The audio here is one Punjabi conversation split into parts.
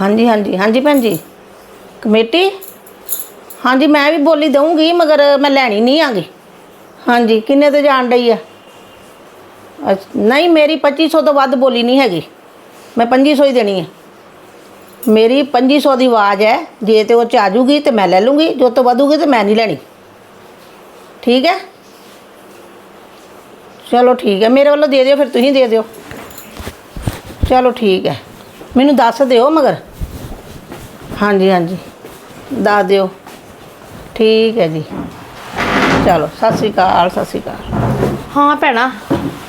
ਹਾਂਜੀ ਹਾਂਜੀ। ਹਾਂਜੀ ਭੈਣ ਜੀ। ਕਮੇਟੀ? ਹਾਂਜੀ, ਮੈਂ ਵੀ ਬੋਲੀ ਦਊਂਗੀ, ਮਗਰ ਮੈਂ ਲੈਣੀ ਨਹੀਂ ਆਂਗੀ। ਹਾਂਜੀ, ਕਿੰਨੇ ਤੇ ਜਾਣ ਡਈ ਆ? ਅੱਛ- ਨਹੀਂ, ਮੇਰੀ 2500 ਤੋਂ ਵੱਧ ਬੋਲੀ ਨਹੀਂ ਹੈਗੀ। ਮੈਂ 2500 ਹੀ ਦੇਣੀ ਹੈ ਮੇਰੀ 2500 ਦੀ ਆਵਾਜ਼ ਹੈ, ਜੇ ਤੇ ਉਹ ਚ ਆ ਜੂਗੀ ਤੇ ਮੈਂ ਲੈ ਲੂੰਗੀ, ਜੋ ਤੋਂ ਵਧੂਗੀ ਤੇ ਮੈਂ ਨਹੀਂ ਲੈਣੀ। ਠੀਕ ਹੈ? ਚਲੋ ਠੀਕ ਹੈ, ਮੇਰੇ ਵੱਲੋਂ ਦੇ ਦਿਓ, ਫਿਰ ਤੁਸੀਂ ਦੇ ਦਿਓ। ਚਲੋ ਠੀਕ ਹੈ। ਮੈਨੂੰ ਦੱਸ ਦਿਓ ਮਗਰ। ਹਾਂਜੀ ਹਾਂਜੀ। ਦੱਸ ਦਿਓ। ਠੀਕ ਹੈ ਜੀ। ਚਲੋ ਸਤਿ ਸ਼੍ਰੀ ਅਕਾਲ ਸਤਿ ਸ਼੍ਰੀ ਅਕਾਲ। ਹਾਂ ਭੈਣਾ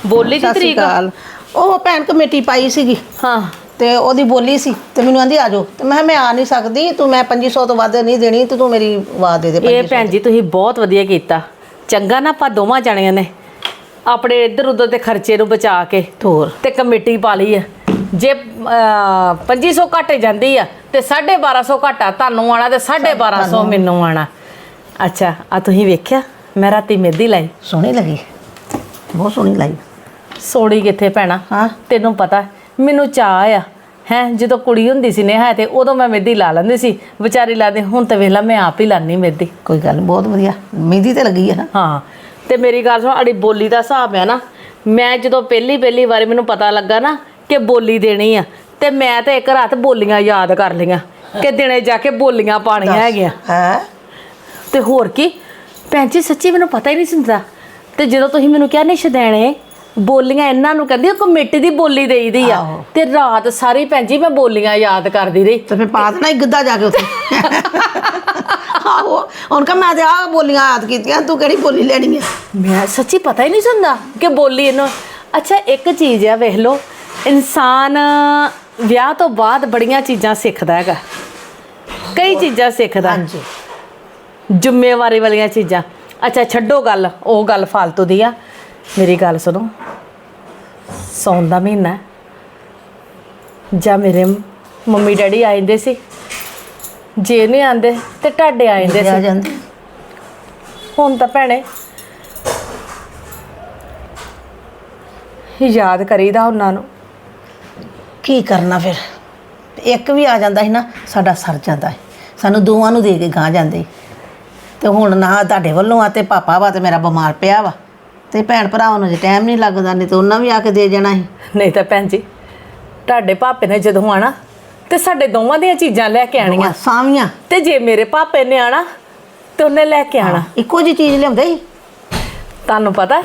ਬੋਲੀ ਦੀ ਸਤਿ ਸ਼੍ਰੀ ਤਰੀਕ ਅਕਾਲ। ਉਹ ਭੈਣ ਕਮੇਟੀ ਪਾਈ ਸੀਗੀ। ਹਾਂ। ਤੇ ਉਹਦੀ ਬੋਲੀ ਸੀ। ਤੇ ਮੈਨੂੰ ਆਂਦੀ ਆ ਜਾਓ। ਤੇ ਮੈਂ ਕਿਹਾ ਮੈਂ ਆ ਨਹੀਂ ਸਕਦੀ। ਤੂੰ ਮੈਂ 2500 ਤੋਂ ਵੱਧ ਨਹੀਂ ਦੇਣੀ। ਤੇ ਤੂੰ ਮੇਰੀ ਆਵਾਜ਼ ਦੇ ਦੇ ਇਹ 2500 ਭੈਣ ਜੀ ਤੁਸੀਂ ਬਹੁਤ ਵਧੀਆ ਕੀਤਾ। ਚੰਗਾ ਨਾ ਆਪਾਂ ਦੋਵਾਂ ਜਣਿਆਂ ਨੇ। ਆਪਣੇ ਇੱਧਰ ਉੱਧਰ ਦੇ ਖਰਚੇ ਨੂੰ ਬਚਾ ਕੇ ਹੋਰ। ਤੇ ਕਮੇਟੀ ਪਾ ਲਈ ਆ। ਜੇ ਅਹ, 2500 ਘੱਟ ਜਾਂਦੀ ਆ ਤੇ 1250 ਘਟਾ ਤੁਹਾਨੂੰ ਆਣਾ ਤੇ 1250 ਮੈਨੂੰ ਆਣਾ ਅੱਛਾ ਆ ਤੁਸੀਂ ਵੇਖਿਆ? ਮੈਂ ਰਾਤੀ ਮਹਿੰਦੀ ਲਾਈ। ਸੋਹਣੀ ਲੱਗੀ। ਬਹੁਤ ਸੋਹਣੀ ਲਾਈ। ਸੋੜੀ ਕਿੱਥੇ ਭੈਣਾ? ਹਾਂ। ਤੈਨੂੰ ਪਤਾ ਮੈਨੂੰ ਚਾਹ ਆ। ਹੈ ਜਦੋਂ ਕੁੜੀ ਹੁੰਦੀ ਸੀ ਨੇ ਹੈ ਤੇ ਉਦੋਂ ਮੈਂ ਮਹਿੰਦੀ ਲਾ ਲੈਂਦੀ ਸੀ। ਵਿਚਾਰੀ ਲਾਦੇ ਹੁਣ ਤੇ ਵੇਲਾ ਮੈਂ ਆਪ ਹੀ ਲਾਨੀ ਮਹਿੰਦੀ ਕੋਈ ਗੱਲ ਨੀ, ਬਹੁਤ ਵਧੀਆ। ਮਹਿੰਦੀ ਤੇ ਲੱਗੀ ਹੈ ਹਾਂ ਤੇ ਮੇਰੀ ਗੱਲ ਸੁਣ ਅੜੀ ਬੋਲੀ ਦਾ ਹਿਸਾਬ ਹੈ ਨਾ। ਮੈਂ ਜਦੋਂ ਪਹਿਲੀ ਪਹਿਲੀ ਵਾਰੀ ਮੈਨੂੰ ਪਤਾ ਲੱਗਾ ਨਾ ਕਿ ਬੋਲੀ ਦੇਣੀ ਆ ਤੇ ਮੈਂ ਤੇ ਇੱਕ ਰਾਤ ਬੋਲੀਆਂ ਯਾਦ ਕਰ ਲਈਆਂ ਕਿ ਦਿਨੇ ਜਾ ਕੇ ਬੋਲੀਆਂ ਪਾਣੀਆਂ ਹੈਗੀਆਂ। ਹੈ? ਤੇ ਹੋਰ ਕੀ? ਭੈਣ ਜੀ ਸੱਚੀ ਮੈਨੂੰ ਪਤਾ ਹੀ ਨਹੀਂ ਸਿੰਦਾ ਤੇ ਜਦੋਂ ਤੁਸੀਂ ਮੈਨੂੰ ਕਿਹਾ ਨਹੀਂ ਸ਼ਦੈਣੇ ਬੋਲੀਆਂ ਇਹਨਾਂ ਨੂੰ ਕਹਿੰਦੀ ਉਹ ਕਮੇਟੀ ਦੀ ਬੋਲੀ ਦੇਈਦੀ ਆ। ਆਹੋ। ਤੇ ਰਾਤ ਸਾਰੀ ਭੈਣ ਜੀ ਮੈਂ ਬੋਲੀਆਂ ਯਾਦ ਕਰਦੀ ਰਹੀ। ਪਾ ਦੇਣਾ ਇੱਕ ਗਿੱਧਾ ਜਾ ਕੇ ਉੱਥੇ। ਆਹੋ ਹੁਣ ਕਹ ਮੈਂ ਤੇ ਆ ਬੋਲੀਆਂ ਯਾਦ ਕੀਤੀਆਂ ਤੂੰ ਕਿਹੜੀ ਬੋਲੀ ਲੈਣੀ ਹੈ ਮੈਂ ਸੱਚੀ ਪਤਾ ਹੀ ਨਹੀਂ ਸੁਣਦਾ ਕਿ ਬੋਲੀ ਇਹਨੂੰ। ਅੱਛਾ ਇੱਕ ਚੀਜ਼ ਆ ਵੇਖ ਲਓ। ਇਨਸਾਨ ਵਿਆਹ ਤੋਂ ਬਾਅਦ ਬੜੀਆਂ ਚੀਜ਼ਾਂ ਸਿੱਖਦਾ ਹੈਗਾ। ਕਈ ਚੀਜ਼ਾਂ ਸਿੱਖਦਾ। ਹਾਂਜੀ। ਜ਼ਿੰਮੇਵਾਰੀ ਵਾਲੀਆਂ ਚੀਜ਼ਾਂ। ਅੱਛਾ ਛੱਡੋ ਗੱਲ ਉਹ ਗੱਲ ਫालतू ਦੀ ਆ। ਮੇਰੀ ਗੱਲ ਸੁਣੋ। ਸੌਣ ਦਾ ਮਹੀਨਾ ਹੈ। ਜਾਂ ਮੇਰੇ ਮੰਮੀ ਡੈਡੀ ਆ ਜਾਂਦੇ ਸੀ। ਜੇ ਨਹੀਂ ਆਂਦੇ ਤੇ ਟਾਡੇ ਆ ਜਾਂਦੇ ਆ ਸੀ ਜਾਂਦੇ। ਹੁਣ ਤਾਂ ਭੈਣੇ ਯਾਦ ਕਰੀਦਾ ਉਹਨਾਂ ਨੂੰ। ਕੀ ਕਰਨਾ ਫਿਰ? ਇੱਕ ਵੀ ਆ ਜਾਂਦਾ ਸੀ ਨਾ ਸਾਡਾ ਸਰ ਜਾਂਦਾ ਹੈ ਸਾਨੂੰ ਦੋਵਾਂ ਨੂੰ ਦੇ ਕੇ ਗਾਂ ਜਾਂਦੇ ਤੇ ਹੁਣ ਨਾ ਤੁਹਾਡੇ ਵੱਲੋਂ ਆ ਤੇ ਪਾਪਾ ਵਾ ਤੇ ਮੇਰਾ ਬਿਮਾਰ ਪਿਆ ਵਾ। ਤੇ ਭੈਣ ਭਰਾਵਾਂ ਨੂੰ ਜੇ ਟਾਈਮ ਨਹੀਂ ਲੱਗਦਾ ਨਹੀਂ ਤੇ ਉਹਨਾਂ ਵੀ ਆ ਕੇ ਦੇ ਜਾਣਾ ਸੀ। ਨਹੀਂ ਤਾਂ ਭੈਣ ਜੀ ਤੁਹਾਡੇ ਪਾਪੇ ਨੇ ਜਦੋਂ ਆਣਾ ਤੇ ਸਾਡੇ ਦੋਵਾਂ ਦੀਆਂ ਚੀਜ਼ਾਂ ਲੈ ਕੇ ਆਣੀਆਂ ਸਾਵੀਆਂ। ਤੇ ਜੇ ਮੇਰੇ ਪਾਪੇ ਨੇ ਆਣਾ ਤੇ ਉਹਨੇ ਲੈ ਕੇ ਆਣਾ ਇੱਕੋ ਜੀ ਚੀਜ਼ ਲਿਆਉਂਦੇ ਸੀ। ਤੁਹਾਨੂੰ ਪਤਾ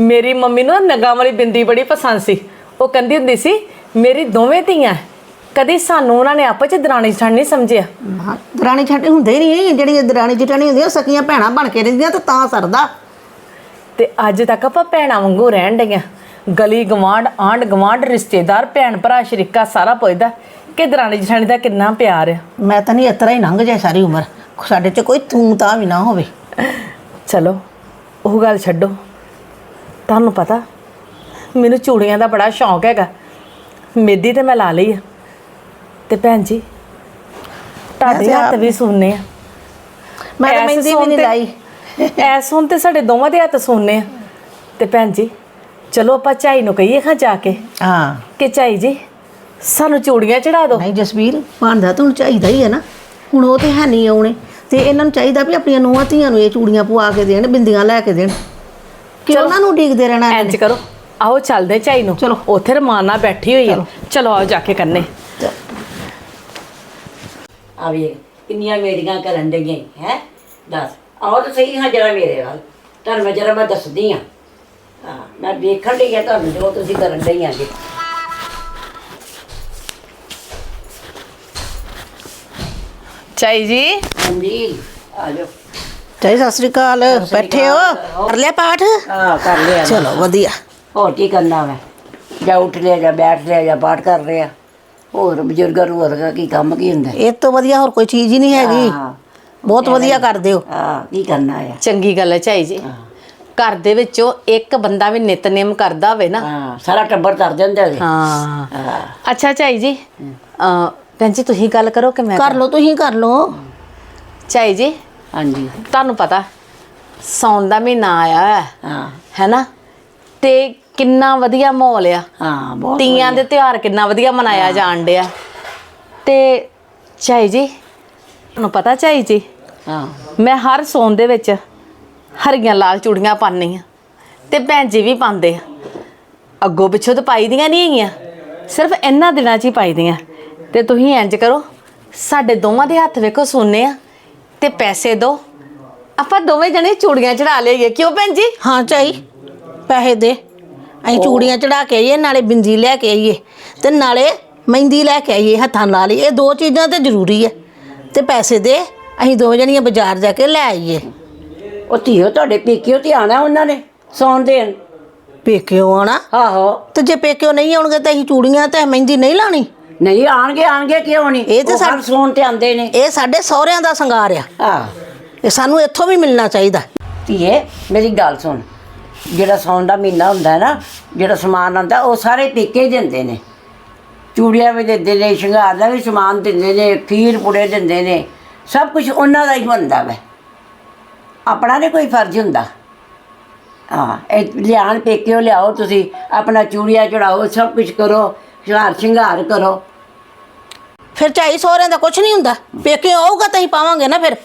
ਮੇਰੀ ਮੰਮੀ ਨਾ ਨਗਾਂ ਵਾਲੀ ਬਿੰਦੀ ਬੜੀ ਪਸੰਦ ਸੀ। ਉਹ ਕਹਿੰਦੀ ਹੁੰਦੀ ਸੀ ਮੇਰੀ ਦੋਵੇਂ ਧੀਆਂ ਕਦੀ ਸਾਨੂੰ ਉਹਨਾਂ ਨੇ ਆਪਸ ਚ ਦਰਾਣੀ ਛੱਡ ਨਹੀਂ ਸਮਝਿਆ। ਹਾਂ, ਦਰਾਣੀ ਛਾਟੇ ਹੁੰਦੇ ਹੀ ਨਹੀਂ ਜਿਹੜੀਆਂ ਦਰਾਣੀ ਜਟਾਣੀ ਹੁੰਦੀਆਂ ਸਕੀਆਂ ਭੈਣਾਂ ਬਣ ਕੇ ਰਹਿੰਦੀਆਂ ਤੇ ਤਾਂ ਸਰਦਾ। ਤੇ ਅੱਜ ਤੱਕ ਆਪਾਂ ਭੈਣਾਂ ਵਾਂਗੂ ਰਹਿਣ ਡਈਆਂ। ਗਲੀ ਗਵਾਂਡ ਆਂਡ ਗਵਾਂਡ ਰਿਸ਼ਤੇਦਾਰ ਭੈਣ ਭਰਾ ਸ਼ਰੀਕਾ ਸਾਰਾ ਪੁੱਛਦਾ ਕਿ ਦਰਾਣੀ ਜਠਾਣੀ ਦਾ ਕਿੰਨਾ ਪਿਆਰ ਆ ਮੈਂ ਤਾਂ ਨਹੀਂ ਇਤਰਾ ਹੀ ਲੰਘ ਜਾਏ ਸਾਰੀ ਉਮਰ। ਸਾਡੇ 'ਚ ਕੋਈ ਤੂੰ ਤਾਂ ਵੀ ਨਾ ਹੋਵੇ। ਚਲੋ ਉਹ ਗੱਲ ਛੱਡੋ। ਤੁਹਾਨੂੰ ਪਤਾ ਮੈਨੂੰ ਚੂੜੀਆਂ ਦਾ ਬੜਾ ਸ਼ੌਂਕ ਹੈਗਾ। ਮੇਦੀ ਤੇ ਮੈਂ ਲਾ ਲਈ ਆ। ਤੇ ਭੈਣ ਜੀ ਤੁਹਾਡੇ ਹੱਥ ਵੀ ਸੁਣਨੇ ਆ। ਮੈਂ ਤਾਂ ਮਹਿੰਦੀ ਵੀ ਨਹੀਂ ਲਾਈ। ਐਸ ਹੁਣ ਤੇ ਸਾਡੇ ਦੋਵਾਂ ਦੇ ਹੱਥ ਸੁਣਨੇ ਆ। ਤੇ ਭੈਣ ਜੀ ਚਲੋ ਆਪਾਂ ਝਾਈ ਨੂੰ ਕਹੀਏ ਖਾਂ ਜਾ ਕੇ। ਹਾਂ। ਕਿ ਝਾਈ ਜੀ ਸਾਨੂੰ ਚੂੜੀਆਂ ਚੜਾ ਦਿਓ। ਨਹੀਂ ਜਸਵੀਰ ਭਾਂਦਾ ਤਾਂ ਹੁਣ ਚਾਹੀਦਾ ਹੀ ਹੈ ਨਾ। ਹੁਣ ਉਹ ਤੇ ਹੈ ਨਹੀਂ ਆਉਣੇ। ਤੇ ਇਹਨਾਂ ਨੂੰ ਚਾਹੀਦਾ ਵੀ ਆਪਣੀਆਂ ਨੂੰਹਾਂ ਧੀਆਂ ਨੂੰ ਇਹ ਚੂੜੀਆਂ ਪਵਾ ਕੇ ਦੇਣ ਬਿੰਦੀਆਂ ਲੈ ਕੇ ਦੇਣ। ਕਿ ਉਹਨਾਂ ਨੂੰ ਡੀਕਦੇ ਰਹਿਣਾ ਇੰਜ ਕਰੋ। ਆਓ ਚੱਲਦੇ ਝਾਈ ਨੂੰ। ਚਲੋ। ਉੱਥੇ ਰਮਾਨ ਨਾਲ ਬੈਠੀ ਹੋਈ ਹੈ ਚਲੋ। ਆਓ ਜਾ ਕੇ ਕਰਨੇ। ਆ ਵੀ ਕਿੰਨੀਆਂ ਮੇਰੀਆਂ ਕਰਨ ਡਈਆਂ ਹੈ? ਦੱਸ ਆਓ ਤਾਂ ਸਹੀ ਹਾਂ ਜਰਾ ਮੇਰੇ ਵੱਲ। ਤੁਹਾਨੂੰ ਮੈਂ ਜਰਾ ਮੈਂ ਦੱਸਦੀ ਆ ਹਾਂ ਮੈਂ ਵੇਖਣ ਡਈ ਆ ਤੁਹਾਨੂੰ ਜੋ ਤੁਸੀਂ ਕਰਨ ਡਈਆਂ ਜੀ ਝਾਈ ਜੀ? ਹਾਂਜੀ ਆ ਜਾਓ। ਚਾਹੀ ਸਤਿ ਸ੍ਰੀ ਅਕਾਲ। ਬੈਠੇ ਹੋ? ਕਰ ਲਿਆ ਪਾਠ? ਹਾਂ ਕਰ ਲਿਆ। ਚਲੋ ਵਧੀਆ। ਹੋਰ ਕੀ ਕਰਨਾ ਮੈਂ? ਜਾਂ ਉੱਠ ਲਿਆ ਜਾਂ ਬੈਠ ਲਿਆ ਜਾਂ ਪਾਠ ਕਰ ਰਿਹਾ ਹੋਰ ਬਜ਼ੁਰਗਾਂ ਨੂੰ ਹੋਰ ਕੀ ਕੰਮ ਕੀ ਹੁੰਦਾ? ਇਹ ਤੋਂ ਵਧੀਆ ਹੋਰ ਕੋਈ ਚੀਜ਼ ਹੀ ਨਹੀਂ ਹੈਗੀ। ਹਾਂ। ਬਹੁਤ ਵਧੀਆ ਕਰਦੇ ਹੋ। ਹਾਂ ਕੀ ਕਰਨਾ ਆ? ਚੰਗੀ ਗੱਲ ਹੈ ਝਾਈ ਜੀ। ਘਰ ਦੇ ਵਿੱਚੋਂ ਇੱਕ ਬੰਦਾ ਵੀ ਨਿਤਨੇਮ ਕਰਦਾ ਹੋਵੇ ਨਾ। ਹਾਂ ਸਾਰਾ ਟੱਬਰ ਤਰ ਦਿੰਦੇ ਨੇ ਹਾਂ। ਹਾਂ। ਅੱਛਾ ਝਾਈ ਜੀ ਅ ਭੈਣ ਜੀ ਤੁਸੀਂ ਗੱਲ ਕਰੋ ਕਿ ਮੈਂ ਕਰ ਲਓ ਤੁਸੀਂ ਕਰ ਲਓ। ਝਾਈ ਜੀ ਹਾਂਜੀ। ਤੁਹਾਨੂੰ ਪਤਾ ਸੌਣ ਦਾ ਮਹੀਨਾ ਆਇਆ ਹੈ। ਹਾਂ ਹੈਨਾ ਤੇ ਕਿੰਨਾ ਵਧੀਆ ਮਾਹੌਲ ਆ। ਹਾਂ ਬਹੁਤ ਤੀਆਂ ਦੇ ਤਿਉਹਾਰ ਕਿੰਨਾ ਵਧੀਆ ਮਨਾਇਆ ਜਾਣ ਡਿਆ। ਤੇ ਝਾਈ ਜੀ ਤੁਹਾਨੂੰ ਪਤਾ ਝਾਈ ਜੀ? ਹਾਂ। ਮੈਂ ਹਰ ਸੌਣ ਦੇ ਵਿੱਚ ਹਰੀਆਂ ਲਾਲ ਚੂੜੀਆਂ ਪਾਉਂਦੀ ਆ ਤੇ ਭੈਣ ਜੀ ਵੀ ਪਾਉਂਦੇ ਆ। ਅੱਗੋਂ ਪਿੱਛੋਂ ਤਾਂ ਪਾਈ ਦੀਆਂ ਨਹੀਂ ਹੈਗੀਆਂ ਸਿਰਫ ਇਹਨਾਂ ਦਿਨਾਂ 'ਚ ਹੀ ਪਾਈ ਦੀਆਂ। ਤੇ ਤੁਸੀਂ ਇੰਜ ਕਰੋ ਸਾਡੇ ਦੋਵਾਂ ਦੇ ਹੱਥ ਵੇਖੋ ਸੋਨੇ ਆ ਤੇ ਪੈਸੇ ਦਿਓ ਆਪਾਂ ਦੋਵੇਂ ਜਣੇ ਚੂੜੀਆਂ ਚੜਾ ਲਈਏ। ਕਿਉਂ ਭੈਣ ਜੀ? ਹਾਂ ਚਾਈ ਪੈਸੇ ਦੇ। ਅਸੀਂ ਚੂੜੀਆਂ ਚੜਾ ਕੇ ਆਈਏ ਨਾਲੇ ਬਿੰਦੀ ਲੈ ਕੇ ਆਈਏ ਤੇ ਨਾਲੇ ਮਹਿੰਦੀ ਲੈ ਕੇ ਆਈਏ ਹੱਥਾਂ ਨਾਲ ਹੀ ਇਹ ਦੋ ਚੀਜ਼ਾਂ ਤੇ ਜ਼ਰੂਰੀ ਹੈ ਤੇ ਪੈਸੇ ਦੇ। ਅਸੀਂ ਦੋ ਜਣੀਆਂ ਬਾਜ਼ਾਰ ਜਾ ਕੇ ਲੈ ਆਈਏ। ਉਹ ਧੀਓ ਤੁਹਾਡੇ ਪੇਕਿਓ ਤੇ ਆਣਾ ਉਹਨਾਂ ਨੇ ਸੌਣ ਦੇਣ? ਪੇਕਿਓ ਆਣਾ ਆਹੋ। ਤੇ ਜੇ ਪੇਕਿਓ ਨਹੀਂ ਆਉਣਗੇ ਤਾਂ ਅਸੀਂ ਚੂੜੀਆਂ ਤੇ ਮਹਿੰਦੀ ਨਹੀਂ ਲਾਣੀ ਨਹੀਂ ਆਣਗੇ ਆਣਗੇ ਕਿਉਂ ਨਹੀਂ? ਇਹ ਤੇ ਉਹ ਹਰ ਸਾ- ਸੌਣ ਤੇ ਆਉਂਦੇ ਨੇ। ਇਹ ਸਾਡੇ ਸਹੁਰਿਆਂ ਦਾ ਸ਼ਿੰਗਾਰ ਆ। ਹਾਂ ਇਹ ਸਾਨੂੰ ਇੱਥੋਂ ਵੀ ਮਿਲਣਾ ਚਾਹੀਦਾ। ਧੀਏ ਮੇਰੀ ਗੱਲ ਸੁਣ। ਜਿਹੜਾ ਸੌਣ ਦਾ ਮਹੀਨਾ ਹੁੰਦਾ ਹੈ ਨਾ, ਜਿਹੜਾ ਸਮਾਨ ਆਉਂਦਾ, ਉਹ ਸਾਰੇ ਪੇਕੇ ਹੀ ਦਿੰਦੇ ਨੇ। ਚੂੜੀਆਂ ਵੀ ਦਿੰਦੇ ਨੇ ਸ਼ਿੰਗਾਰ ਦਾ ਵੀ ਸਮਾਨ ਦਿੰਦੇ ਨੇ, ਖੀਰ ਪੁੜੇ ਦਿੰਦੇ ਨੇ, ਸਭ ਕੁਝ ਉਹਨਾਂ ਦਾ ਹੀ ਹੁੰਦਾ ਵੈ। ਆਪਣਾ ਨਹੀਂ ਕੋਈ ਫਰਜ਼ ਹੁੰਦਾ। ਹਾਂ, ਇਹ ਲਿਆਣ ਪੇਕਿਓ ਲਿਆਓ ਤੁਸੀਂ, ਆਪਣਾ ਚੂੜੀਆਂ ਚੜਾਓ, ਸਭ ਕੁਝ ਕਰੋ, ਸ਼ਿੰਗਾਰ ਸ਼ਿੰਗਾਰ ਕਰੋ। ਫਿਰ ਝਾਈ ਸਹੁਰਿਆਂ ਦਾ ਕੁਝ ਨਹੀਂ ਹੁੰਦਾ। ਪੇਕੇ ਆਊਗਾ ਤਾਂ ਹੀ ਪਾਵਾਂਗੇ ਨਾ ਫਿਰ।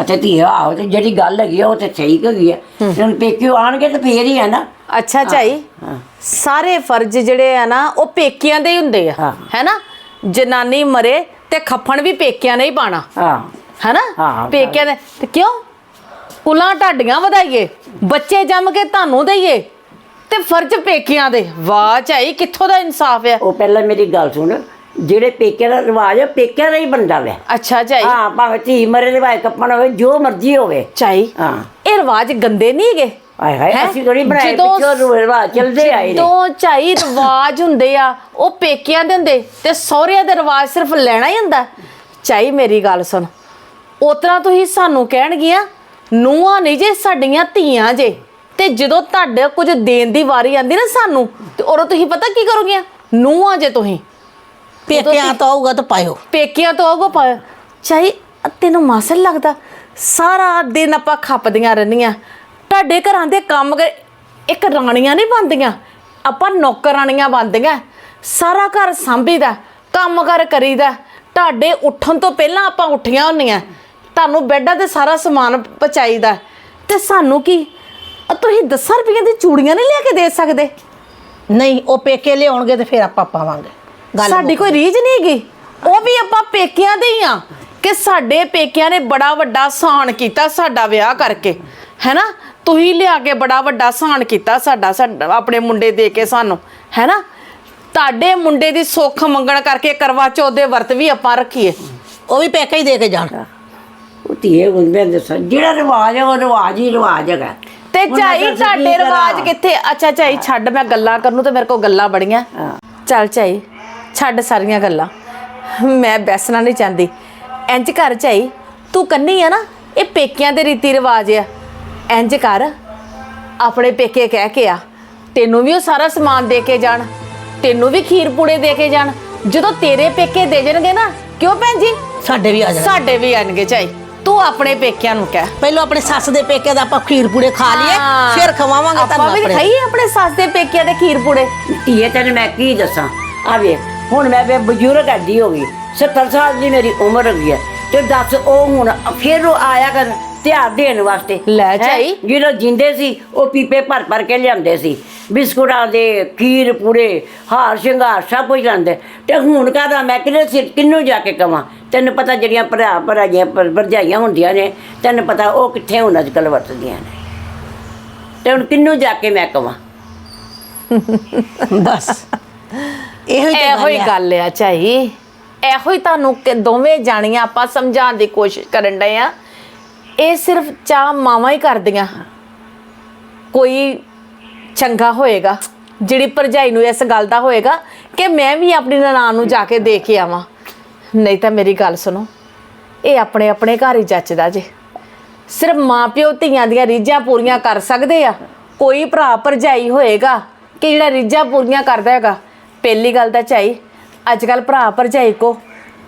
ਅਤੇ ਧੀਆ ਆਹੋ ਤੇ ਜਿਹੜੀ ਗੱਲ ਹੈਗੀ ਆ ਉਹ ਤੇ ਸਹੀ ਹੈਗੀ ਆ। ਹੁਣ ਪੇਕਿਓ ਆਣਗੇ ਤਾਂ ਫੇਰ ਹੀ ਆ ਨਾ। ਅੱਛਾ ਝਾਈ ਸਾਰੇ ਫਰਜ਼ ਜਿਹੜੇ ਆ ਨਾ ਉਹ ਪੇਕਿਆਂ ਦੇ ਹੀ ਹੁੰਦੇ ਆ ਹਾਂ। ਹੈਨਾ ਜਨਾਨੀ ਮਰੇ ਤੇ ਖੱਫਣ ਵੀ ਪੇਕਿਆਂ ਨੇ ਹੀ ਪਾਣਾ। ਹਾਂ। ਹੈਨਾ ਹਾਂ। ਪੇਕਿਆਂ ਦੇ ਤੇ ਕਿਉਂ? ਕੁਲਾਂ ਢਾਡੀਆਂ ਵਧਾਈਏ ਬੱਚੇ ਜੰਮ ਕੇ ਤੁਹਾਨੂੰ ਦਈਏ ਤੇ ਫਰਜ਼ ਪੇਕਿਆਂ ਦੇ। ਵਾਹ ਝਾਈ ਕਿੱਥੋਂ ਦਾ ਇਨਸਾਫ ਆ? ਉਹ ਪਹਿਲਾਂ ਮੇਰੀ ਗੱਲ ਸੁਣ। ਜਿਹੜੇ ਪੇਕਿਆਂ ਦਾ ਰਿਵਾਜ ਹੈ ਪੇਕਿਆਂ ਦਾ ਹੀ ਬਣਦਾ ਵੈ। ਅੱਛਾ ਝਾਈ। ਹਾਂ ਭਾਵੇਂ ਧੀ ਮਰੇ ਦੇ ਭਾਵੇਂ ਕੱਪਣ ਹੋਵੇ ਜੋ ਮਰਜ਼ੀ ਹੋਵੇ। ਝਾਈ ਹਾਂ। ਇਹ ਰਿਵਾਜ ਗੰਦੇ ਨਹੀਂ ਹੈਗੇ? ਹਾਏ ਹਾਏ ਹੈਂ? ਅਸੀਂ ਥੋੜੀ ਬਣਾਏ ਜਦੋਂ- ਪਿੱਛੋਂ ਰਿਵਾਜ ਚੱਲਦੇ ਆਏ ਨੇ। ਜਦੋਂ ਝਾਈ ਰਿਵਾਜ ਹੁੰਦੇ ਆ ਉਹ ਪੇਕਿਆਂ ਦੇ ਹੁੰਦੇ ਤੇ ਸਹੁਰਿਆਂ ਦੇ ਰਿਵਾਜ ਸਿਰਫ ਲੈਣਾ ਹੀ ਹੁੰਦਾ। ਝਾਈ ਮੇਰੀ ਗੱਲ ਸੁਣ। ਉਤਰਾ ਤੁਸੀਂ ਸਾਨੂੰ ਕਹਿਣਗੀਆਂ ਨੂੰਹਾਂ ਨਹੀਂ ਜੇ ਸਾਡੀਆਂ ਧੀਆਂ ਜੇ। ਤੇ ਜਦੋਂ ਤੁਹਾਡੇ ਕੁਝ ਦੇਣ ਦੀ ਵਾਰੀ ਆਂਦੀ ਨਾ ਸਾਨੂੰ ਤੇ ਉਦੋਂ ਤੁਸੀਂ ਪਤਾ ਕੀ ਕਰੋਗੀਆਂ? ਨੂੰਹਾਂ ਜੇ ਤੁਸੀਂ। ਪੇਕਿਆਂ ਤੋਂ ਆਊਗਾ ਤਾਂ ਪਾਇਓ। ਪੇਕਿਆਂ ਤੋਂ ਆਊਗਾ ਪਾ ਚਾਹੀ ਤੈਨੂੰ ਮਾਸਲ ਲੱਗਦਾ ਸਾਰਾ ਦਿਨ ਆਪਾਂ ਖੱਪਦੀਆਂ ਰਹਿੰਦੀਆਂ। ਤੁਹਾਡੇ ਘਰਾਂ ਦੇ ਕੰਮ ਕਰ- ਇੱਕ ਰਾਣੀਆਂ ਨਹੀਂ ਬਣਦੀਆਂ ਆਪਾਂ ਨੌਕਰਾਣੀਆਂ ਬਣਦੀਆਂ। ਸਾਰਾ ਘਰ ਸੰਭੀਦਾ ਕੰਮ ਕਰ ਕਰੀਦਾ। ਤੁਹਾਡੇ ਉੱਠਣ ਤੋਂ ਪਹਿਲਾਂ ਆਪਾਂ ਉੱਠੀਆਂ ਹੁੰਨੀਆਂ। ਤੁਹਾਨੂੰ ਬੈੱਡਾਂ ਤੇ ਸਾਰਾ ਸਮਾਨ ਪਹੁੰਚਾਈਦਾ। ਤੇ ਸਾਨੂੰ ਕੀ? ਅ ਤੁਸੀਂ 10 ਰੁਪਏ ਦੀ ਚੂੜੀਆਂ ਨਹੀਂ ਲਿਆ ਕੇ ਦੇ ਸਕਦੇ? ਨਹੀਂ ਉਹ ਪੇਕੇ ਲਿਆਉਣਗੇ ਤੇ ਫਿਰ ਆਪਾਂ ਪਾਵਾਂਗੇ। ਗੱਲ ਸਾਡੀ ਕੋਈ ਰੀਝ ਨਹੀਂ ਹੈਗੀ। ਉਹ ਵੀ ਆਪਾਂ ਪੇਕਿਆਂ ਦੇ ਹੀ ਆ ਕਿ ਸਾਡੇ ਪੇਕਿਆਂ ਨੇ ਬੜਾ ਵੱਡਾ ਸਾਨ ਕੀਤਾ ਸਾਡਾ ਵਿਆਹ ਕਰਕੇ ਹੈਨਾ? ਤੁਸੀਂ ਲਿਆ ਕੇ ਬੜਾ ਵੱਡਾ ਸਾਨ ਕੀਤਾ ਸਾਡਾ ਸਾਡਾ ਆਪਣੇ ਮੁੰਡੇ ਦੇ ਕੇ ਸਾਨੂੰ ਹੈਨਾ? ਤੁਹਾਡੇ ਮੁੰਡੇ ਦੀ ਸੁੱਖ ਮੰਗਣ ਕਰਕੇ ਕਰਵਾ ਚੌਥ ਦੇ ਵਰਤ ਵੀ ਆਪਾਂ ਰੱਖੀਏ। ਉਹ ਵੀ ਪੇਕੇ ਹੀ ਦੇ ਕੇ ਜਾਣ। ਉਹ ਧੀਏ ਹੁਣ ਮੈਂ ਦੱਸਾਂ ਜਿਹੜਾ ਰਿਵਾਜ ਹੈ ਉਹ ਰਿਵਾਜ ਹੀ ਰਿਵਾਜ ਹੈਗਾ। ਤੇ ਹੁਣ ਕੀ ਤੁਹਾਡੇ ਕਰਾਂ? ਰਿਵਾਜ ਕਿੱਥੇ? ਅੱਛਾ ਝਾਈ ਛੱਡ ਮੈਂ ਗੱਲਾਂ ਕਰਨ ਨੂੰ ਤੇ ਮੇਰੇ ਕੋਲ ਗੱਲਾਂ ਬੜੀਆਂ। ਹਾਂ। ਚੱਲ ਝਾਈ ਛੱਡ ਸਾਰੀਆਂ ਗੱਲਾਂ। ਮੈਂ ਬੈਸਣਾ ਨਹੀਂ ਚਾਹੁੰਦੀ। ਇੰਜ ਕਰ ਝਾਈ ਤੂੰ ਕੰਨੀ ਆ ਨਾ ਇਹ ਪੇਕਿਆਂ ਦੇ ਰੀਤੀ ਰਿਵਾਜ ਆ। ਇੰਜ ਕਰ ਆਪਣੇ ਪੇਕੇ ਕਹਿ ਕੇ ਆ। ਤੈਨੂੰ ਵੀ ਉਹ ਸਾਰਾ ਸਮਾਨ ਦੇ ਕੇ ਜਾਣ ਤੈਨੂੰ ਵੀ ਖੀਰ ਪੂੜੇ ਦੇ ਕੇ ਜਾਣ। ਜਦੋਂ ਤੇਰੇ ਪੇਕੇ ਦੇ ਜਾਣਗੇ ਨਾ ਕਿਉਂ ਭੈਣ ਜੀ? ਸਾਡੇ ਵੀ ਆ ਜਾਣ ਸਾਡੇ ਵੀ ਆਣਗੇ ਝਾਈ। ਤੂੰ ਆਪਣੇ ਪੇਕਿਆਂ ਨੂੰ ਕਹਿ। ਪਹਿਲਾਂ ਆਪਣੇ ਸੱਸ ਦੇ ਪੇਕੇ ਦਾ ਆਪਾਂ ਖੀਰ ਪੂੜੇ ਖਾ ਲਈਏ ਹਾਂ। ਫਿਰ ਖਵਾਵਾਂਗੇ ਆਪਾਂ ਤੁਹਾਨੂੰ ਵੀ ਆਪਣੇ। ਖਾਈਏ ਆਪਣੇ ਸੱਸ ਦੇ ਪੇਕਿਆਂ ਦੇ ਖੀਰ ਪੂੜੇ? ਧੀਏ ਤੈਨੂੰ ਮੈਂ ਕੀ ਦੱਸਾਂ? ਆ ਵੇ ਹੁਣ ਮੈਂ ਵੇ ਬਜ਼ੁਰਗ ਅੱਡੀ ਹੋ ਗਈ 70 ਸਾਲ ਦੀ ਮੇਰੀ ਉਮਰ ਹੋ ਗਈ ਹੈ ਤੇ ਦੱਸ ਉਹ ਹੁਣ ਫਿਰ ਉਹ ਆਇਆ ਕਰ ਧਿਆਨ ਦੇਣ ਵਾਸਤੇ। ਲੈ ਹੈਂ? ਝਾਈ। ਜਦੋਂ ਜਿੰਦੇ ਸੀ ਉਹ ਪੀਪੇ ਭਰ ਭਰ ਕੇ ਲਿਆਉਂਦੇ ਸੀ। ਬਿਸਕੁਟਾਂ ਦੇ ਖੀਰ ਪੂੜੇ ਹਾਰ ਸ਼ਿੰਗਾਰ ਸਭ ਕੁਝ ਲਾਉਂਦੇ ਤੇ ਹੁਣ ਕਾਹਦਾ ਮੈਂ ਕਿਹਨੇ ਸਿਰ ਕਿੰਨੂੰ ਜਾ ਕੇ ਕਵਾਂ? ਤੈਨੂੰ ਪਤਾ ਜਿਹੜੀਆਂ ਭਰਾ ਭਰਾਈਆਂ ਭਰਜਾਈਆਂ ਹੁੰਦੀਆਂ ਨੇ ਤੈਨੂੰ ਪਤਾ ਉਹ ਕਿੱਥੇ ਹੁਣ ਅੱਜ ਕੱਲ੍ਹ ਵਰਤਦੀਆਂ ਨੇ। ਤੇ ਹੁਣ ਕਿੰਨੂੰ ਜਾ ਕੇ ਮੈਂ ਕਵਾਂ? ਬਸ ਇਹੋ ਹੀ ਤਾਂ ਇਹੋ ਹੀ ਗੱਲ ਆ। ਗੱਲ ਆ ਝਾਈ। ਇਹੋ ਹੀ ਤੁਹਾਨੂੰ ਕਿ ਦੋਵੇਂ ਜਾਣੀਆਂ ਆਪਾਂ ਸਮਝਾਉਣ ਦੀ ਕੋਸ਼ਿਸ਼ ਕਰਨ ਡਏ ਆ। ਇਹ ਸਿਰਫ ਚਾਹ ਮਾਵਾਂ ਹੀ ਕਰਦੀਆਂ। ਕੋਈ ਚੰਗਾ ਹੋਏਗਾ ਜਿਹੜੀ ਭਰਜਾਈ ਨੂੰ ਇਸ ਗੱਲ ਦਾ ਹੋਏਗਾ ਕਿ ਮੈਂ ਵੀ ਆਪਣੀ ਨਨਾਣ ਨੂੰ ਜਾ ਕੇ ਦੇ ਕੇ ਆਵਾਂ। ਨਹੀਂ ਤਾਂ ਮੇਰੀ ਗੱਲ ਸੁਣੋ ਇਹ ਆਪਣੇ ਆਪਣੇ ਘਰ ਹੀ ਜੱਚਦਾ ਜੇ। ਸਿਰਫ ਮਾਪਿਓ ਧੀਆਂ ਦੀਆਂ ਰੀਝਾਂ ਪੂਰੀਆਂ ਕਰ ਸਕਦੇ ਆ। ਕੋਈ ਭਰਾ ਭਰਜਾਈ ਹੋਏਗਾ ਕਿ ਜਿਹੜਾ ਰੀਝਾਂ ਪੂਰੀਆਂ ਕਰਦਾ ਹੈਗਾ। ਪਹਿਲੀ ਗੱਲ ਤਾਂ ਚਾਈ ਅੱਜ ਕੱਲ ਭਰਾ ਭਰਜਾਈ ਕੋ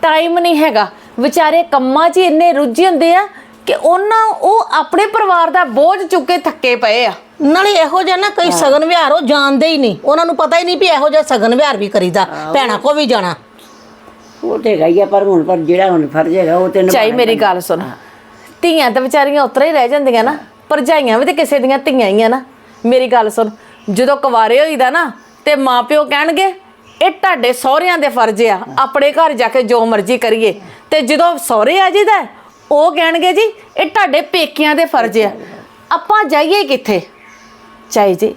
ਟਾਈਮ ਨਹੀਂ ਹੈਗਾ। ਵਿਚਾਰੇ ਕੰਮਾਂ 'ਚ ਹੀ ਇੰਨੇ ਰੁੱਝੇ ਹੁੰਦੇ ਆ ਕਿ ਉਹਨਾਂ ਉਹ ਆਪਣੇ ਪਰਿਵਾਰ ਦਾ ਬੋਝ ਚੁੱਕ ਕੇ ਥੱਕੇ ਪਏ ਆ। ਨਾਲੇ ਇਹੋ ਜਿਹਾ ਨਾ ਕਈ ਸਗਨ ਵਿਹਾਰ ਉਹ ਜਾਣਦੇ ਹੀ ਨਹੀਂ। ਉਹਨਾਂ ਨੂੰ ਪਤਾ ਹੀ ਨਹੀਂ ਵੀ ਇਹੋ ਜਿਹਾ ਸਗਨ ਵਿਹਾਰ ਵੀ ਕਰੀਦਾ। ਭੈਣਾਂ ਕੋ ਵੀ ਜਾਣਾ। ਉਹ ਤੇ ਹੈਗਾ ਹੀ ਆ ਪਰ ਹੁਣ ਪਰ ਜਿਹੜਾ ਹੁਣ ਫਰਜ਼ ਹੈਗਾ ਉਹ ਤੇ ਨਿਭਾਉਣਾ ਮੇਰੀ ਗੱਲ ਸੁਣ। ਧੀਆਂ ਤਾਂ ਵਿਚਾਰੀਆਂ ਉਤਰਾ ਹੀ ਰਹਿ ਜਾਂਦੀਆਂ ਨਾ। ਭਰਜਾਈਆਂ ਵੀ ਤੇ ਕਿਸੇ ਦੀਆਂ ਧੀਆਂ ਹੀ ਆ ਨਾ। ਮੇਰੀ ਗੱਲ ਸੁਣ ਜਦੋਂ ਕੁਵਾਰੇ ਹੋਈਦਾ ਨਾ ਤੇ ਮਾਪਿਓ ਕਹਿਣਗੇ, ਇਹ ਤੁਹਾਡੇ ਸਹੁਰਿਆਂ ਦੇ ਫਰਜ਼ ਆ। ਆਪਣੇ ਘਰ ਜਾ ਕੇ ਜੋ ਮਰਜ਼ੀ ਕਰੀਏ। ਤੇ ਜਦੋਂ ਸਹੁਰੇ ਆ ਜੀਦਾ ਉਹ ਕਹਿਣਗੇ ਜੀ, ਇਹ ਤੁਹਾਡੇ ਪੇਕਿਆਂ ਦੇ ਫਰਜ਼ ਆ। ਆਪਾਂ ਜਾਈਏ ਕਿੱਥੇ? ਚਾਈ ਜੀ,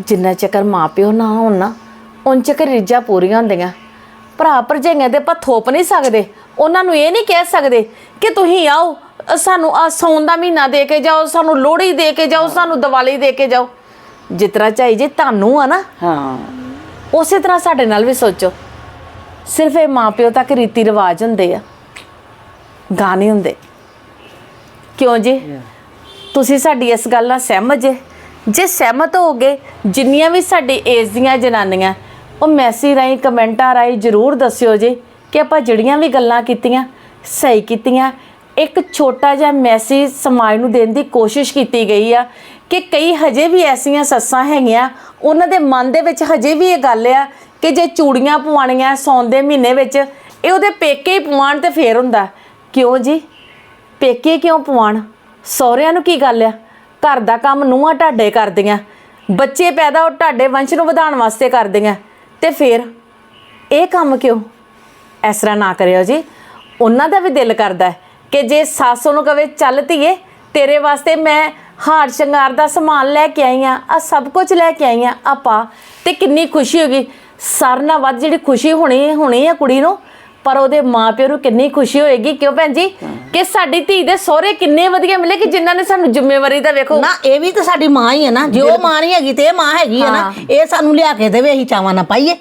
ਜਿੰਨਾ ਚੱਕਰ ਮਾਪਿਓ ਨਾ ਹੋਣ ਨਾ ਉਨ ਚੱਕਰ ਰੀਝਾਂ ਪੂਰੀਆਂ ਹੁੰਦੀਆਂ। ਭਰਾ ਭਰਜਾਈਆਂ ਦੇ ਆਪਾਂ ਥੋਪ ਨਹੀਂ ਸਕਦੇ। ਉਹਨਾਂ ਨੂੰ ਇਹ ਨਹੀਂ ਕਹਿ ਸਕਦੇ ਕਿ ਤੁਸੀਂ ਆਓ, ਸਾਨੂੰ ਆ ਸੌਣ ਦਾ ਮਹੀਨਾ ਦੇ ਕੇ ਜਾਓ, ਸਾਨੂੰ ਲੋਹੜੀ ਦੇ ਕੇ ਜਾਓ, ਸਾਨੂੰ ਦੀਵਾਲੀ ਦੇ ਕੇ ਜਾਓ। ਜਿਸ ਤਰ੍ਹਾਂ ਚਾਈ ਜੀ ਤੁਹਾਨੂੰ ਆ ਨਾ। ਹਾਂ। ਉਸੇ ਤਰ੍ਹਾਂ ਸਾਡੇ ਨਾਲ ਵੀ ਸੋਚੋ। ਸਿਰਫ ਇਹ ਮਾਪਿਓ ਤੱਕ ਰੀਤੀ ਰਿਵਾਜ ਹੁੰਦੇ ਆ। ਗਾਣੇ ਹੁੰਦੇ। ਕਿਉਂ ਜੀ? ਤੁਸੀਂ ਸਾਡੀ ਇਸ ਗੱਲ ਨਾਲ ਸਹਿਮਤ ਜੇ। ਜੇ ਸਹਿਮਤ ਹੋਗੇ ਜਿੰਨੀਆਂ ਵੀ ਸਾਡੀ ਏਜ ਦੀਆਂ ਜਨਾਨੀਆਂ ਉਹ ਮੈਸੇਜ ਰਾਹੀਂ ਕਮੈਂਟਾਂ ਰਾਹੀਂ ਜਰੂਰ ਦੱਸਿਓ ਜੀ ਕਿ ਆਪਾਂ ਜਿਹੜੀਆਂ ਵੀ ਗੱਲਾਂ ਕੀਤੀਆਂ ਸਹੀ ਕੀਤੀਆਂ ਇੱਕ ਛੋਟਾ ਜਿਹਾ ਮੈਸੇਜ ਸਮਾਜ ਨੂੰ ਦੇਣ ਦੀ ਕੋਸ਼ਿਸ਼ ਕੀਤੀ ਗਈ ਆ। ਕਿ ਕਈ ਹਜੇ ਵੀ ਐਸੀਆਂ ਸੱਸਾਂ ਹੈਗੀਆਂ, ਉਹਨਾਂ ਦੇ ਮਨ ਦੇ ਵਿੱਚ ਹਜੇ ਵੀ ਇਹ ਗੱਲ ਆ ਕਿ ਜੇ ਚੂੜੀਆਂ ਪਵਾਉਣੀਆਂ ਸੌਣ ਦੇ ਮਹੀਨੇ ਵਿੱਚ, ਇਹ ਉਹਦੇ ਪੇਕੇ ਹੀ ਪਵਾਉਣ ਤੇ ਫੇਰ ਹੁੰਦਾ। ਕਿਉਂ ਜੀ? ਪੇਕੇ ਕਿਉਂ ਪਵਾਉਣ? ਸਹੁਰਿਆਂ ਨੂੰ ਕੀ ਗੱਲ ਆ? ਘਰ ਦਾ ਕੰਮ ਨੂੰਹਾਂ ਢਾਡੇ ਕਰਦੀਆਂ, ਬੱਚੇ ਪੈਦਾ ਉਹ ਢਾਡੇ ਵੰਸ਼ ਨੂੰ ਵਧਾਉਣ ਵਾਸਤੇ ਕਰਦੀਆਂ, ਤੇ ਫਿਰ ਇਹ ਕੰਮ ਕਿਉਂ? ਇਸ ਤਰ੍ਹਾਂ ਨਾ ਕਰਿਓ ਜੀ। ਉਹਨਾਂ ਦਾ ਵੀ ਦਿਲ ਕਰਦਾ ਕਿ ਜੇ ਸੱਸ ਨੂੰ ਕਵੇ, ਚੱਲ ਧੀਏ, ਤੇਰੇ ਵਾਸਤੇ ਮੈਂ ਹਾਰ ਸ਼ਿੰਗਾਰ ਦਾ ਸਮਾਨ ਲੈ ਕੇ ਆਈ ਆ ਆ ਸਭ ਕੁਝ ਲੈ ਕੇ ਆਈ ਆ ਆਪਾ ਤੇ ਕਿੰਨੀ ਖੁਸ਼ੀ ਹੋਗੀ ਸਾਰਿਆਂ ਨਾਲੋਂ ਵੱਧ ਜਿਹੜੀ ਖੁਸ਼ੀ ਹੋਣੀ ਹੋਣੀ ਆ ਕੁੜੀ ਨੂੰ ਪਰ ਉਹਦੇ ਮਾਪਿਆਂ ਨੂੰ ਕਿੰਨੀ ਖੁਸ਼ੀ ਹੋਏਗੀ। ਕਿਉਂ ਭੈਣ ਜੀ? ਕਿ ਸਾਡੀ ਧੀ ਦੇ ਸਹੁਰੇ ਕਿੰਨੇ ਵਧੀਆ ਮਿਲੇ ਕਿ ਜਿਨ੍ਹਾਂ ਨੇ ਸਾਨੂੰ ਜ਼ਿੰਮੇਵਾਰੀ ਦਾ ਵੇਖੋ। ਨਾ ਇਹ ਵੀ ਤਾਂ ਸਾਡੀ ਮਾਂ ਹੀ ਹੈ ਨਾ। ਜੇ ਉਹ ਮਾਂ ਨਹੀਂ ਹੈਗੀ ਤੇ ਇਹ ਮਾਂ ਹੈਗੀ ਹੈ ਨਾ। ਇਹ ਸਾਨੂੰ ਲਿਆ ਕੇ ਦੇਵੇ ਅਸੀਂ ਚਾਵਾਂ ਨਾ ਪਾਈਏ।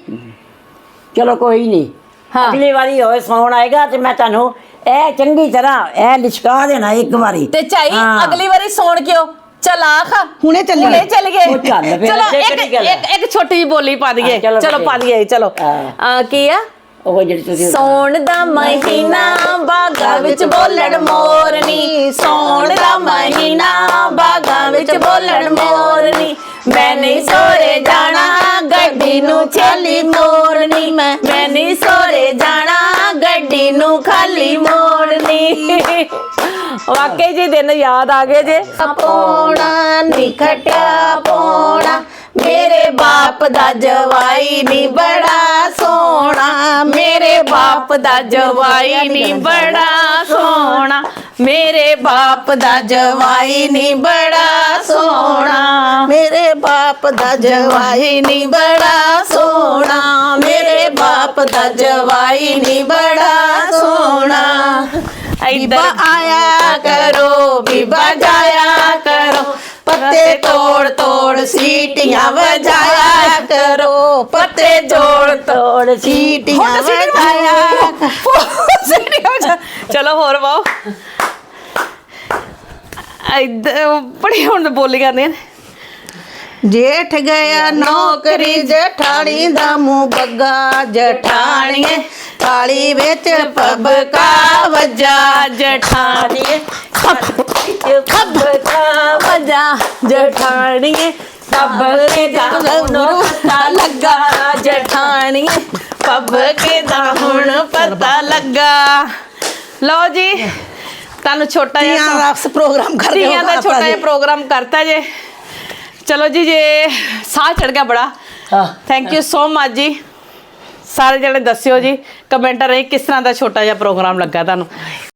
ਚਲੋ ਕੋਈ ਨਹੀਂ। ਹਾਂ। ਅਗਲੀ ਵਾਰੀ ਹੋਏ ਸੌਣ ਆਏਗਾ ਤੇ ਮੈਂ ਤੁਹਾਨੂੰ ਇਹ ਚੰਗੀ ਤਰ੍ਹਾਂ ਇਹ ਲਿਸ਼ਕਾ ਦੇਣਾ ਇੱਕ ਵਾਰੀ। ਤੇ ਚਾਈ ਹਾਂ। ਅਗਲੀ ਵਾਰੀ ਸੌਣ ਕਿਉਂ? ਚਲ ਆਖ ਹੁਣੇ ਚੱਲੀਏ। ਹੁਣੇ ਚੱਲ ਗਏ। ਉਹ ਚੱਲ ਫਿਰ, ਚਲੋ ਅੱਗੇ ਇੱਕ ਕਿਹੜੀ ਗੱਲ ਇੱਕ ਇੱਕ ਛੋਟੀ ਜਿਹੀ ਬੋਲੀ ਪਾ ਦਈਏ। ਹਾਂ, ਚਲੋ ਚਲੋ ਪਾ ਦਈਏ ਚਲੋ। ਹਾਂ। ਆ ਕੀ ਆ? ਉਹ ਜਿਹੜੀ ਤੁਸੀਂ ਸੌਣ ਦਾ ਮਹੀਨਾ ਬਾਗਾਂ ਵਿੱਚ ਬੋਲਣ ਮੋਰਨੀ। ਸੌਣ ਦਾ ਮਹੀਨਾ ਬਾਗਾਂ ਵਿੱਚ ਬੋਲਣ ਮੋਰਨੀ। ਮੈਂ ਨਹੀਂ ਸੋਰੇ ਜਾਣਾ ਗੱਡੀ ਨੂੰ ਛੇਲੀ ਮੋੜਨੀ ਮੈਂ ਮੈਂ ਨਹੀਂ ਸੋਰੇ ਜਾਣਾ ਨੂੰ ਖਾਲੀ ਮੋੜਨੀ। ਵਾਕਈ ਜੀ, ਦਿਨ ਯਾਦ ਆ ਗਏ ਜੇ। ਪੋਣਾ, ਨਿਖਟਿਆ ਪੋਣਾ। ਮੇਰੇ ਬਾਪ ਦਾ ਜਵਾਈ ਨੀ ਬੜਾ ਸੋਹਣਾ। ਬਾਪ ਦਾ ਜਵਾਈ ਨੀ ਬੜਾ ਸੋਹਣਾ। ਮੇਰੇ ਬਾਪ ਦਾ ਜਵਾਈ ਨੀ ਬੜਾ ਸੋਹਣਾ। ਮੇਰੇ ਬਾਪ ਦਾ ਜਵਾਈ ਨੀ ਬੜਾ ਸੋਹਣਾ। ਮੇਰੇ ਬਾਪ ਦਾ ਜਵਾਈ ਨੀ ਬੜਾ ਸੋਹਣਾ। ਬੀਬਾ ਆਇਆ ਕਰੋ ਬੀਬਾ ਜਾਇਆ ਕਰੋ। ਪੱਤੇ ਤੋੜ ਤੋੜ ਸੀਟੀਆਂ ਵਜਾਇਆ ਕਰੋ। ਪੱਤੇ ਜੋੜ ਤੋੜ ਸੀਟੀਆਂ ਵਜਾਇਆ ਸੀਟੀਆਂ ਵਜਾ ਚਲੋ ਹੋਰ ਵਾਓ। ਇੱਧਰ ਬੜੀ ਹੁਣ ਬੋਲੀ ਜਾਂਦੇ ਨੇ ਜੇਠ ਗਿਆ ਨੌਕਰੀ ਜਠਾਣੀ ਦਾ ਮੂੰਹ ਬੱਗਾ ਜਠਾਣੀਏ ਕਾਲੀ ਵਿੱਚ ਪਬਕਾ ਵਜਾ ਜਠਾਣੀਏ ਖੱਬ ਖੱਬ ਕਾ ਵਜਾ ਜਠਾਣੀਏ ਦਾ ਹੁਣ ਪਤਾ ਲੱਗਾ ਜਠਾਣੀਏ ਪੱਬ ਕੇ ਦਾ ਹੁਣ ਪਤਾ ਲੱਗਾ। ਲਓ ਜੀ ਤੁਹਾਨੂੰ ਛੋਟਾ ਜਿਹਾ ਦਾ ਪ੍ਰੋਗਰਾਮ ਕਰ ਤੀਆਂ ਦਾ ਛੋਟਾ ਜਿਹਾ ਪ੍ਰੋਗਰਾਮ ਕਰਤਾ ਜੇ। ਚਲੋ ਜੀ ਜੇ ਸਾਹ ਚੜ ਗਿਆ ਬੜਾ। ਹਾਂ। ਥੈਂਕ ਯੂ ਸੋ ਮਚ ਜੀ। ਸਾਰੇ ਜਣੇ ਦੱਸਿਓ ਜੀ ਕਮੈਂਟਰ ਰਹੀ ਕਿਸ ਤਰ੍ਹਾਂ ਦਾ ਛੋਟਾ ਜਿਹਾ ਪ੍ਰੋਗਰਾਮ ਲੱਗਾ ਤੁਹਾਨੂੰ?